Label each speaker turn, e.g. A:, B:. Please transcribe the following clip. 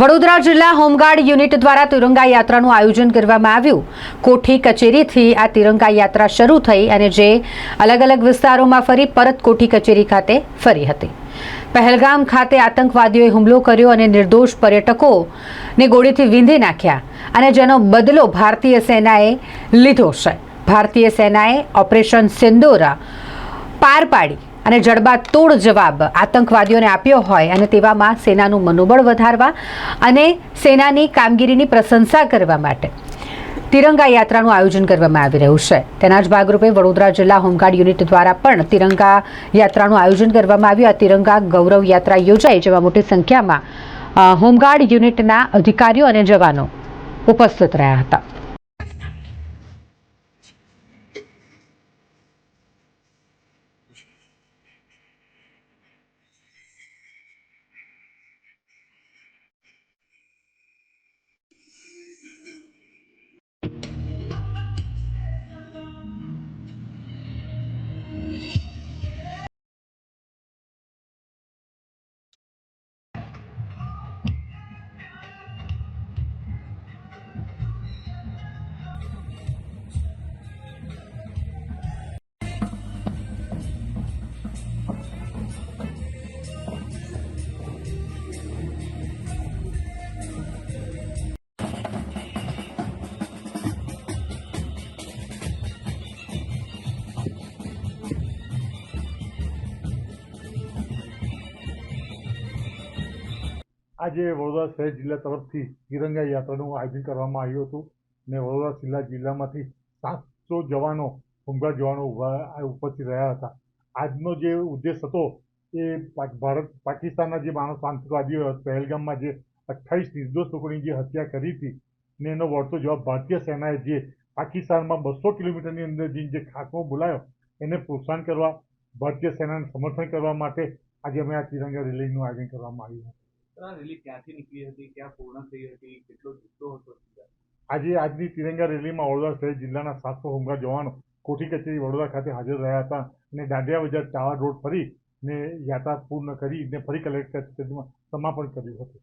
A: વડોદરા જિલ્લા home guard unit દ્વારા તિરંગા યાત્રાનું આયોજન કરવામાં આવ્યું. કોઠી કચેરીથી આ તિરંગા યાત્રા શરૂ થઈ અને જે અલગ અલગ વિસ્તારોમાં ફરી પરત કોઠી કચેરી ખાતે ફરી હતી. પહેલગામ ખાતે આતંકવાદીઓએ હુમલો કર્યો અને નિર્દોષ પર્યટકોને ગોળીથી વીંધી નાખ્યા અને જેનો બદલો ભારતીય સેનાએ લીધો છે. ભારતીય સેનાએ ઓપરેશન સિંદોરા પાર પાડી અને જડબાતોડ જવાબ આતંકવાદીઓને આપ્યો હોય અને તેવામાં સેનાનું મનોબળ વધારવા અને સેનાની કામગીરીની પ્રશંસા કરવા માટે તિરંગા યાત્રાનું આયોજન કરવામાં આવી રહ્યું છે. તેના જ ભાગરૂપે વડોદરા જિલ્લા હોમગાર્ડ યુનિટ દ્વારા પણ તિરંગા યાત્રાનું આયોજન કરવામાં આવ્યું. આ તિરંગા ગૌરવ યાત્રા યોજાઈ જેમાં મોટી સંખ્યામાં હોમગાર્ડ યુનિટના અધિકારીઓ અને જવાનો ઉપસ્થિત રહ્યા હતા.
B: આજે વડોદરા શહેર જિલ્લા તરફથી તિરંગા યાત્રાનું આયોજન કરવામાં આવ્યું હતું ને વડોદરા જિલ્લા જિલ્લામાંથી સાતસો જવાનો હોમગાર્ડ જવાનો ઉપસ્થિત રહ્યા હતા. આજનો જે ઉદ્દેશ હતો એ ભારત, પાકિસ્તાનના જે માણસ આતંકવાદીઓ પહેલગામમાં જે અઠ્ઠાવીસ નિર્દોષ લોકોની જે હત્યા કરી હતી ને એનો વળતો જવાબ ભારતીય સેનાએ જે પાકિસ્તાનમાં બસો કિલોમીટરની અંદર જે ખાકો બોલાયો એને પ્રોત્સાહન કરવા, ભારતીય સેનાને સમર્થન કરવા માટે આજે અમે આ તિરંગા રેલીનું આયોજન કરવામાં આવ્યું હતું.
C: રેલી ક્યાંથી નીકળી હતી, ક્યાં પૂર્ણ થઈ હતી, કેટલો જુસ્સો હતો
B: આજે આજની તિરંગા રેલીમાં વડોદરા શહેર જિલ્લાના સાતસો હોમગાર્ડ જવાનો કોઠી કચેરી વડોદરા ખાતે હાજર રહ્યા હતા અને દાંડિયા બજાર ટાવર રોડ ફરી ને યાત્રા પૂર્ણ કરી ને ફરી કલેક્ટર સમાપન કર્યું હતું.